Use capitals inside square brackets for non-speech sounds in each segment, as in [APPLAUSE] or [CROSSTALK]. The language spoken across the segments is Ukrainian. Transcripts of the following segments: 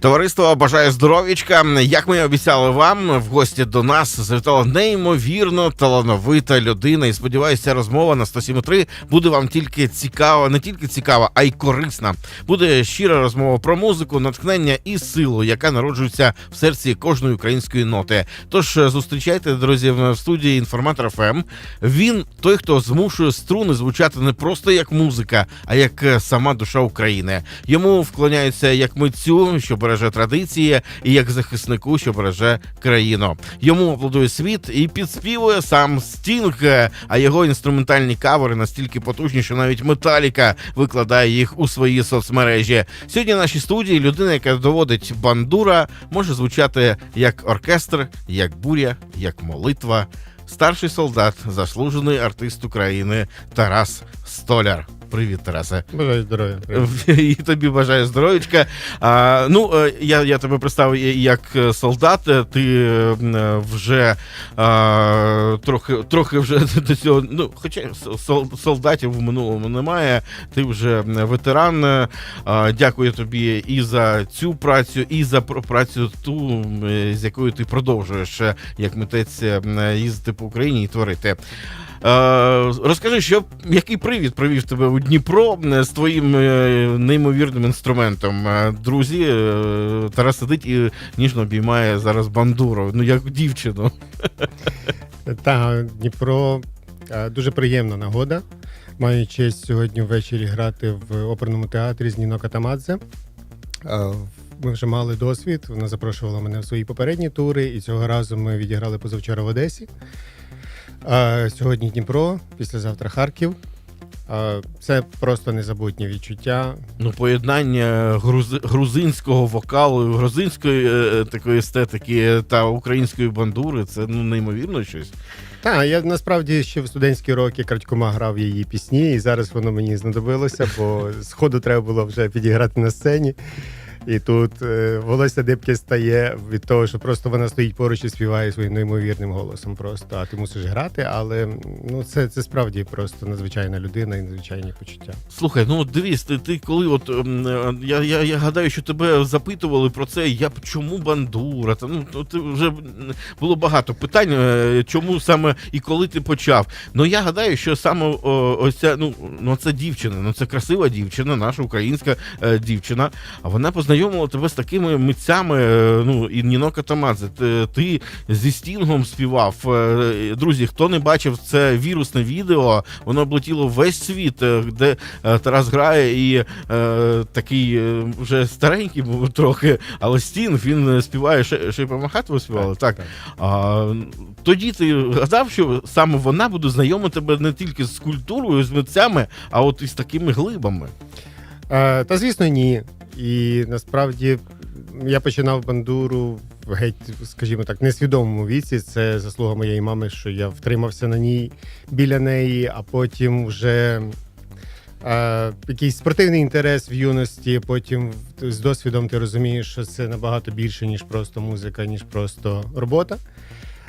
Товариство бажаю здоров'ячка. Як ми і обіцяли вам, в гості до нас завітала неймовірно талановита людина. І сподіваюся, розмова на 107.3 буде вам тільки цікава, не тільки цікава, а й корисна. Буде щира розмова про музику, натхнення і силу, яка народжується в серці кожної української ноти. Тож е, зустрічайте, друзі, в студії інформатор ФМ. Він той, хто змушує струни звучати не просто як музика, а як е, сама душа України. Йому вклоняються як митцю, що береже традиції, і як захиснику, що береже країну. Йому аплодує світ і підспівує сам Стінг, а його інструментальні кавери настільки потужні, що навіть Металіка викладає їх у свої соцмережі. Сьогодні в нашій студії людина, яка доводить бандура, може звучати як оркестр, як буря, як молитва. Старший солдат, заслужений артист України Тарас Столяр. Привіт, Тарасе. Бажаю здоров'я. [LAUGHS] І тобі бажаю здоров'ячка. А, ну, е, я, я тебе представив як е, солдат. Е, Ти вже а, трохи, трохи вже [LAUGHS] до цього. Ну, хоча солдатів в минулому немає. Ти вже ветеран. А, дякую тобі і за цю працю, і за працю ту, з якою ти продовжуєш як митець їздити по Україні і творити. Е, Розкажи, що який привід привів тебе у Дніпро е, з твоїм е, неймовірним інструментом? Друзі, Тарас сидить і ніжно обіймає зараз бандуру, ну як дівчину. [LAUGHS] Та Дніпро дуже приємна нагода. Маю честь сьогодні ввечері грати в оперному театрі з Ніно Катамадзе. Ми вже мали досвід. Вона запрошувала мене в свої попередні тури, і цього разу ми відіграли позавчора в Одесі. Е, Сьогодні Дніпро, післязавтра Харків. Е, Це просто незабутні відчуття. Ну, поєднання грузи, грузинського вокалу, грузинської е, такої естетики та української бандури це ну неймовірно щось. Так, я насправді ще в студентські роки крадькома грав її пісні, і зараз воно мені знадобилося, бо сходу треба було вже підіграти на сцені. І тут е, волосся дибки стає від того, що просто вона стоїть поруч і співає своїм неймовірним голосом. Просто а ти мусиш грати, але ну це, це справді просто надзвичайна людина і надзвичайні почуття. Слухай, ну дивись, ти, ти коли от ем, е, я, я, я гадаю, що тебе запитували про це, я б чому бандура? Та ну ти вже було багато питань, е, чому саме і коли ти почав. Ну я гадаю, що саме ось ця, ну, ну це дівчина, ну це красива дівчина, наша українська дівчина. А вона познайомила тебе з такими митцями. е, Ну і Ніно Катамадзе. Ти, ти зі Стінгом співав. Е, Друзі, хто не бачив це вірусне відео, воно облетіло весь світ, е, де Тарас грає і такий вже старенький був трохи, але Стінг він співає ще, й помахати співали. Так, А, тоді ти гадав, що саме вона буде знайома тебе не тільки з культурою, з митцями, а от із такими глибами. Та звісно, ні. І насправді я починав бандуру в геть, скажімо так, несвідомому віці. Це заслуга моєї мами, що я втримався на ній біля неї, а потім вже. Е, якийсь спортивний інтерес в юності, потім з досвідом ти розумієш, що це набагато більше, ніж просто музика, ніж просто робота.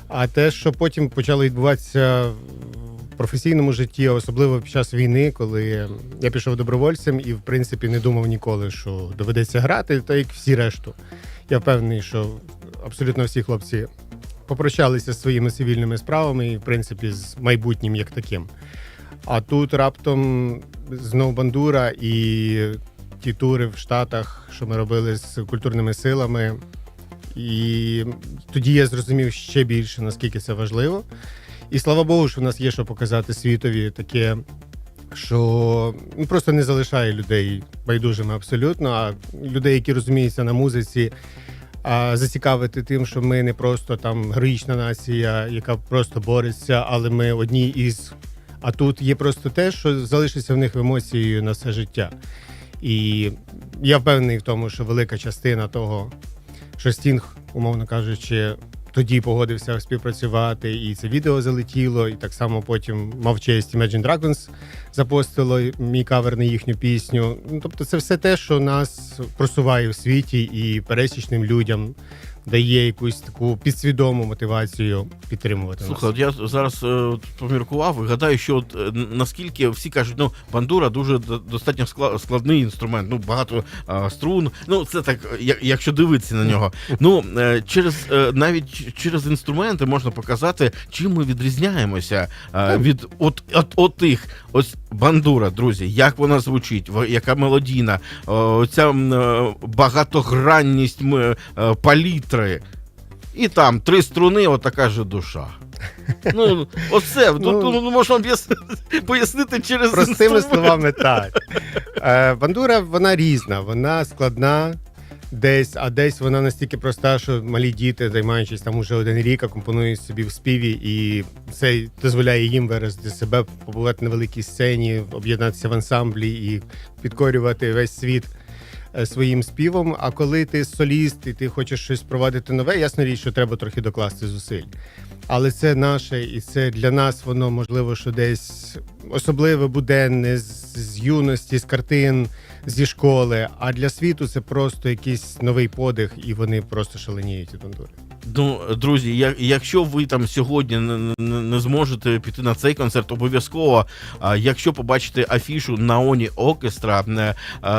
А те, що потім почало відбуватися професійному житті, особливо під час війни, коли я пішов добровольцем і, в принципі, не думав ніколи, що доведеться грати, так як всі решту. Я впевнений, що абсолютно всі хлопці попрощалися з своїми цивільними справами і, в принципі, з майбутнім як таким. А тут раптом знов бандура і ті тури в Штатах, що ми робили з культурними силами. І тоді я зрозумів ще більше, наскільки це важливо. І слава Богу, що в нас є що показати світові таке, що ну, просто не залишає людей байдужими абсолютно, а людей, які розуміються на музиці, а зацікавити тим, що ми не просто там героїчна нація, яка просто бореться, але ми одні із. А тут є просто те, що залишиться в них емоцією на все життя. І я впевнений в тому, що велика частина того, що Стінг, умовно кажучи, тоді погодився співпрацювати, і це відео залетіло, і так само потім мав честь Imagine Dragons запостило мій кавер на їхню пісню. Ну, тобто, це все те, що нас просуває в світі і пересічним людям дає якусь таку підсвідому мотивацію підтримувати Слухай, нас. от я зараз е, от поміркував і гадаю, що от е, наскільки всі кажуть, ну бандура дуже д- достатньо скла- складний інструмент, ну багато е, струн. Ну це так, е, я- якщо дивитися на нього. Ну е, через е, навіть ч- через інструменти можна показати, чим ми відрізняємося е, від от, от, от тих. Ось бандура, друзі, як вона звучить, в- яка мелодійна, о, ця м, е, багатогранність м, е, палітри. І там три струни, отака же душа. Ну, оце, ну, Ну, ну, можна [LAUGHS] пояснити через Простими інструмент. словами, так. Е, бандура вона різна, вона складна. Десь, а десь вона настільки проста, що малі діти, займаючись там уже один рік, компонують собі в співі, і це дозволяє їм виразити себе, побувати на великій сцені, об'єднатися в ансамблі і підкорювати весь світ своїм співом. А коли ти соліст і ти хочеш щось провадити нове, ясна річ, що треба трохи докласти зусиль. Але це наше, і це для нас воно можливо, що десь особливе буденне з, з юності, з картин, зі школи. А для світу це просто якийсь новий подих, і вони просто шаленіють і бандури. Ну, друзі, якщо ви там сьогодні не, зможете піти на цей концерт, обов'язково, а, якщо побачите афішу Наоні Оркестра, е, е,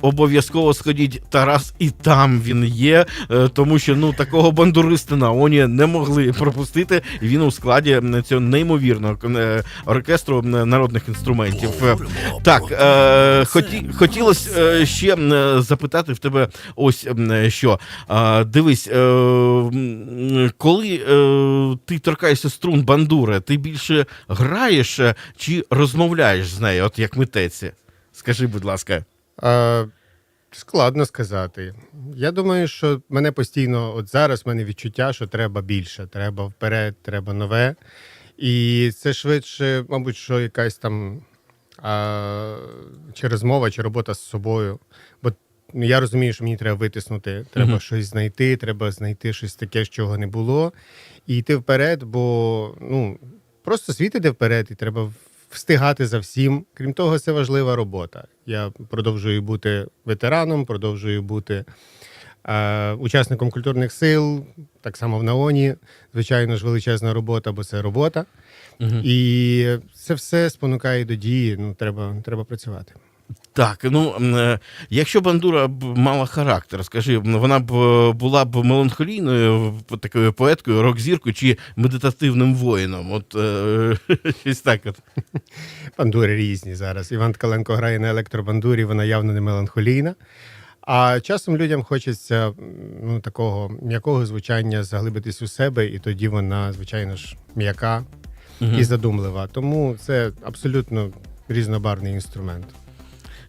обов'язково сходіть Тарас, і там він є, е, тому що ну такого бандуриста Наоні не могли пропустити. Він у складі цього неймовірного оркестру народних інструментів. Так, хоті, хотілося ще запитати в тебе ось що. Дивись, коли е, ти торкаєшся струн бандури, ти більше граєш чи розмовляєш з нею, от як митець? Скажи, будь ласка. Е, складно сказати. Я думаю, що мене постійно, от зараз в мене відчуття, що треба більше, треба вперед, треба нове. І це швидше, мабуть, що якась там а, чи розмова, чи робота з собою. Бо я розумію, що мені треба витиснути, треба Мгм. щось знайти, треба знайти щось таке, чого не було, і йти вперед, бо ну, просто світ іде вперед, і треба встигати за всім. Крім того, це важлива робота. Я продовжую бути ветераном, продовжую бути е, учасником культурних сил, так само в НАОНі. Звичайно ж, величезна робота, бо це робота. Мгм. І це все спонукає до дії. Ну, треба, треба працювати. Так, ну е, якщо бандура б мала характер, скажи, вона б е, була б меланхолійною такою поеткою, рок-зіркою чи медитативним воїном? От е, [LAUGHS] щось так. От. [LAUGHS] Бандури різні зараз. Іван Ткаленко грає на електробандурі, вона явно не меланхолійна. А часом людям хочеться ну, такого м'якого звучання, заглибитись у себе, і тоді вона, звичайно ж, м'яка Мгм. і задумлива. Тому це абсолютно різнобарний інструмент.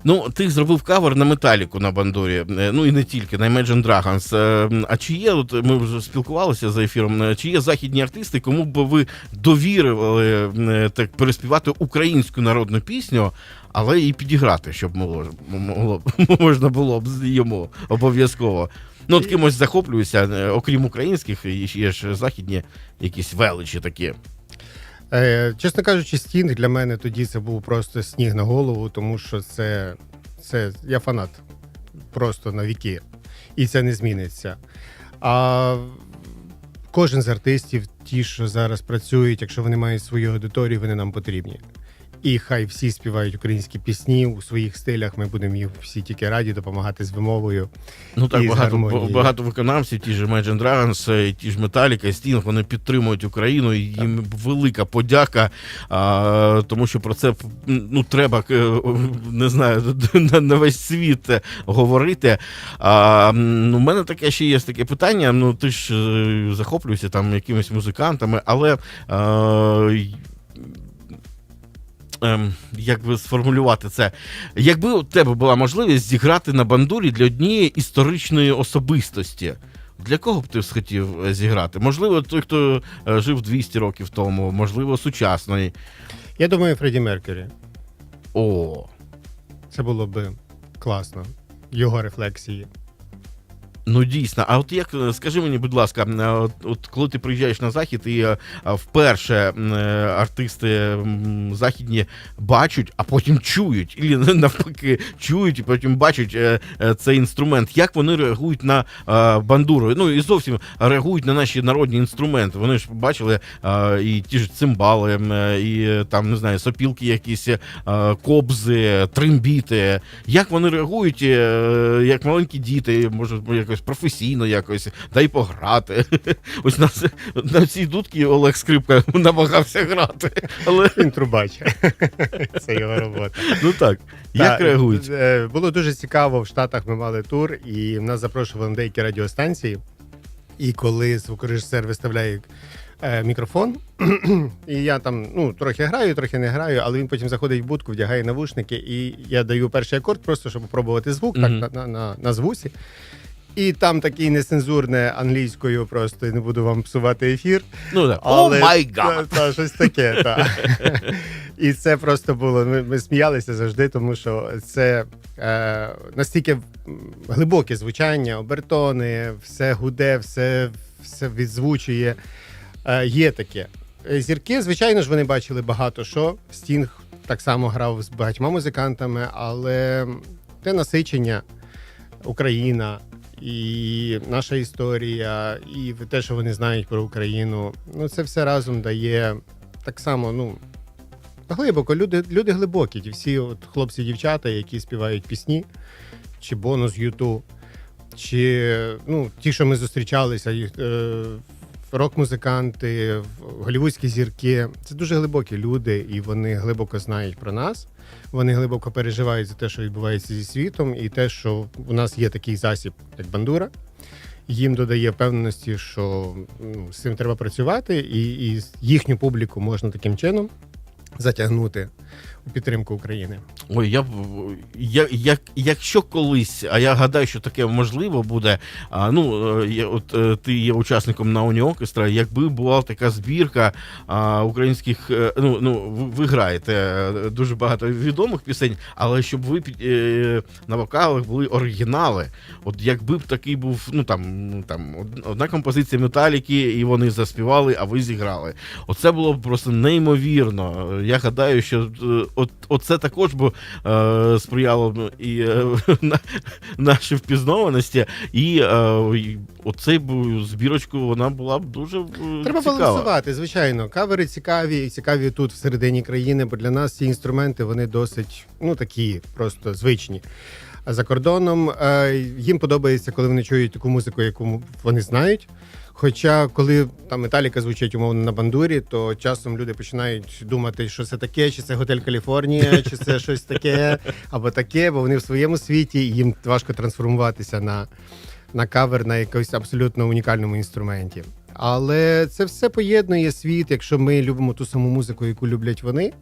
Ну, ти зробив кавер на металіку на бандурі, е, ну і не тільки на Imagine Dragons. Е, А чи є, от ми вже спілкувалися за ефіром, е, чи є західні артисти, кому б ви довірили так переспівати українську народну пісню, але і підіграти, щоб могло, могло [LAUGHS] можна було б йому обов'язково. Ну, от кимось захоплююся, окрім українських, є ж західні якісь величі такі. Е, чесно кажучи, стінг для мене тоді це був просто сніг на голову, тому що це, це я фанат просто на віки. І це не зміниться. А кожен з артистів, ті, що зараз працюють, якщо вони мають свою аудиторію, вони нам потрібні. І хай всі співають українські пісні у своїх стилях. Ми будемо їм всі тільки раді допомагати з вимовою. Ну так І багато гармонією. багато виконавців, ті ж Imagine Dragons, е, ті ж Metallica, Sting, вони підтримують Україну. і Їм велика подяка, а, тому що про це ну треба е, не знаю [LAUGHS] на, весь світ говорити. А, м, у мене таке ще є таке питання. Ну ти ж е, захоплюєшся там якимись музикантами, але. е, Ем, як би сформулювати це? Якби у тебе була можливість зіграти на бандурі для однієї історичної особистості, для кого б ти схотів е, зіграти? Можливо, той, хто е, жив 200 років тому, можливо, сучасний. Я думаю, Фредді Меркері. О, Це було би класно. Його рефлексії. Ну дійсно. А от як скажи мені, будь ласка, от, от коли ти приїжджаєш на захід, і вперше е, артисти західні бачать, а потім чують, і навпаки чують, і потім бачать е, е, цей інструмент. Як вони реагують на бандуру? Ну і зовсім реагують на наші народні інструменти. Вони ж бачили і ті ж цимбали, і там не знаю, сопілки, якісь кобзи, трембіти. Як вони реагують, як маленькі діти, може якось професійно, якось дай пограти. [LAUGHS] Ось на, на цій дудці Олег Скрипка намагався грати. Але [LAUGHS] Він трубач. [LAUGHS] Це його робота. ну так, як Так, реагують? е, Було дуже цікаво. В Штатах ми мали тур, і нас запрошували на деякі радіостанції. І коли звукорежисер виставляє е, мікрофон, [CLEARS THROAT] і я там ну, трохи граю, трохи не граю, але він потім заходить в будку, вдягає навушники, і я даю перший акорд, просто щоб спробувати звук Мгм. так, на, на, на, на звуці. І там такий нецензурне англійською, просто не буду вам псувати ефір. Ну так. О Але май та, гад! та, щось таке, та. І це просто було. Ми, ми сміялися завжди, тому що це е, настільки глибоке звучання, обертони, все гуде, все, все відзвучує. Е, є таке. Зірки, звичайно ж, вони бачили багато що. Стінг так само грав з багатьма музикантами, але те насичення, Україна. І наша історія, і те, що вони знають про Україну, ну це все разом дає так само, ну глибоко. Люди, люди глибокі. Ті всі от хлопці, дівчата, які співають пісні, чи бонус Юту, чи ну, ті, що ми зустрічалися, їх, е, рок-музиканти, голівудські зірки. Це дуже глибокі люди, і вони глибоко знають про нас. Вони глибоко переживають за те, що відбувається зі світом, і те, що у нас є такий засіб, як бандура. Їм додає впевненості, що ну, з цим треба працювати, і, і їхню публіку можна таким чином затягнути підтримку України. Ой, я, я, як, якщо колись, а я гадаю, що таке можливо буде. А, ну, е, я, от е, ти є учасником на Уніокестра, якби була така збірка а, українських, е, ну, ну ви, граєте дуже багато відомих пісень, але щоб ви на вокалах були оригінали. От якби б такий був, ну там, там одна композиція металіки, і вони заспівали, а ви зіграли. Оце було б просто неймовірно. Я гадаю, що от, оце також би е, сприяло б і е, [LAUGHS] на, нашій впізнаваності, і е, оцей б збірочку вона була б дуже е, Треба цікава. балансувати, звичайно. Кавери цікаві і цікаві тут всередині країни, бо для нас ці інструменти вони досить ну такі, просто звичні. А за кордоном е, їм подобається, коли вони чують таку музику, яку вони знають. Хоча, коли там металіка звучить умовно на бандурі, то часом люди починають думати, що це таке, чи це готель Каліфорнія, [LAUGHS] чи це щось таке, або таке, бо вони в своєму світі, і їм важко трансформуватися на, на кавер на якомусь абсолютно унікальному інструменті. Але це все поєднує світ. Якщо ми любимо ту саму музику, яку люблять вони,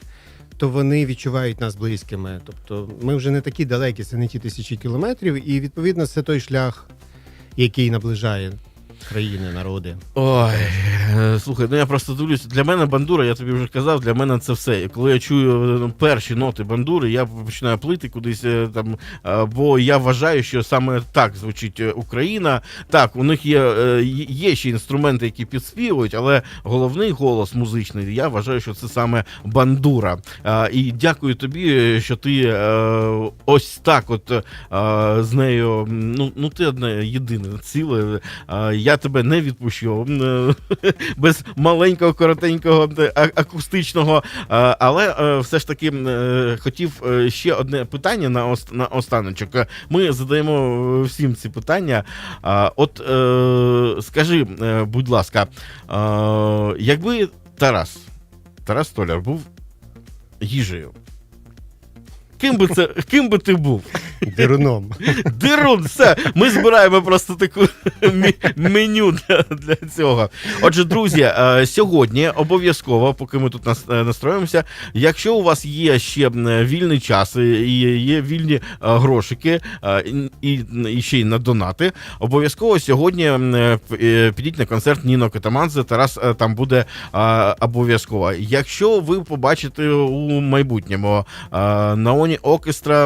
то вони відчувають нас близькими. Тобто ми вже не такі далекі, це не ті тисячі кілометрів, і відповідно це той шлях, який наближає країни, народи. Ой, слухай, ну я просто дивлюся. Для мене бандура, я тобі вже казав, для мене це все. Коли я чую е, перші ноти бандури, я починаю плити кудись е, там. Бо я вважаю, що саме так звучить е, Україна. Так, у них є, е, є ще інструменти, які підспівують, але головний голос музичний, я вважаю, що це саме бандура. І дякую тобі, що ти ось так, от з нею. Ну, ну ти одне єдине ціле. Е, Я тебе не відпущу е, [LAUGHS] без маленького, коротенького е, акустичного. Але е, все ж таки хотів ще одне питання на на останочок. Ми задаємо всім ці питання. От скажи, будь ласка, якби Тарас, Тарас Столяр був їжею. Ким би це ким би ти був? Деруном. Дирун, все. Ми збираємо просто таку меню для, для цього. Отже, друзі, е, сьогодні обов'язково, поки ми тут е, настроїмося, якщо у вас є ще вільний час і є вільні е, грошики, е, і, і ще й на донати, обов'язково сьогодні е, е, підіть на концерт Ніно Катаманзе. Тарас е, там буде е, обов'язково. Якщо ви побачите у майбутньому е, Наоні Оркестра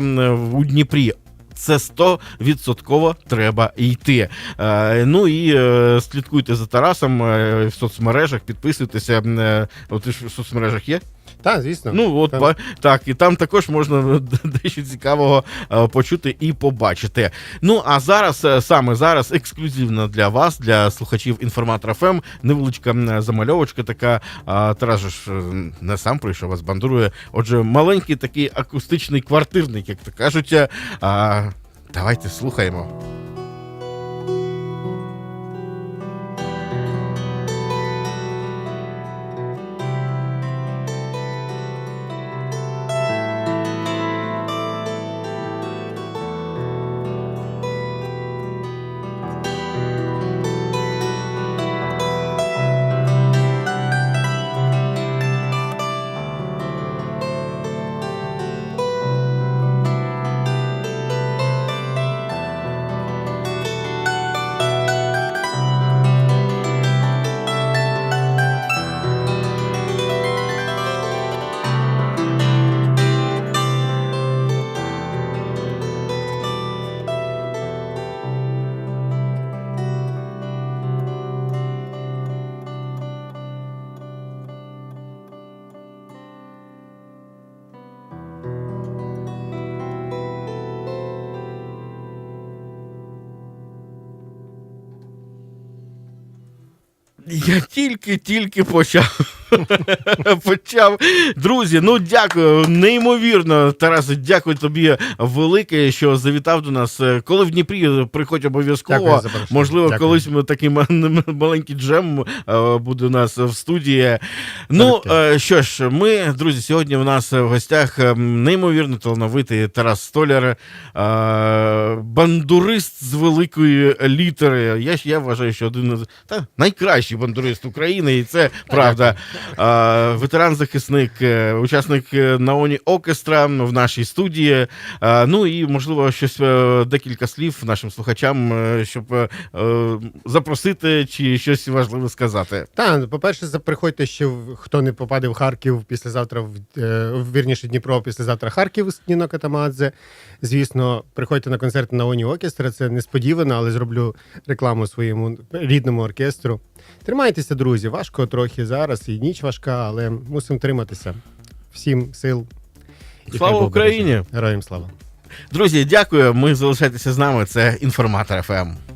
у Дніпрі. це 100% треба йти. Е, ну і е, слідкуйте за Тарасом е, в соцмережах, підписуйтеся. От ти ж в соцмережах є? Так, звісно. Ну от Там- так, і там також можна [LAUGHS] дещо цікавого е, почути і побачити. Ну а зараз, е, саме зараз, ексклюзивно для вас, для слухачів інформатора ФМ, невеличка замальовочка така. Тарас ж е, не сам прийшов, а бандурує. Отже, маленький такий акустичний квартирник, як то кажуть. Давайте слухаємо. Я тільки-тільки почав. Почав. Друзі, ну дякую, неймовірно, Тарасе, дякую тобі велике, що завітав до нас. Коли в Дніпрі приходь обов'язково. Можливо, Дякую. колись ми такий маленький джем е, буде у нас в студії. Ну Залюбки. е, що ж, ми, друзі, сьогодні у нас в гостях е, неймовірно талановитий Тарас Столяр, бандурист з великої літери. Я я вважаю, що один з та найкращий бандурист України, і це правда. Ветеран-захисник, е, учасник е, Наоні Оркестра в нашій студії. Ну і можливо щось е, декілька слів нашим слухачам, щоб запросити чи щось важливе сказати. Та, по-перше, за- приходьте ще хто не попаде в Харків післязавтра, в, вірніше Дніпро, післязавтра Харків Ніно Катамадзе. Звісно, приходьте на концерт на Оні Оркестра. Це несподівано, але зроблю рекламу своєму рідному оркестру. Тримайтеся, друзі. Важко трохи зараз, і ніч важка, але мусимо триматися. Всім сил. І Слава. Україні! Героям слава! Друзі, дякую. Ми залишайтеся з нами. Це інформатор ФМ.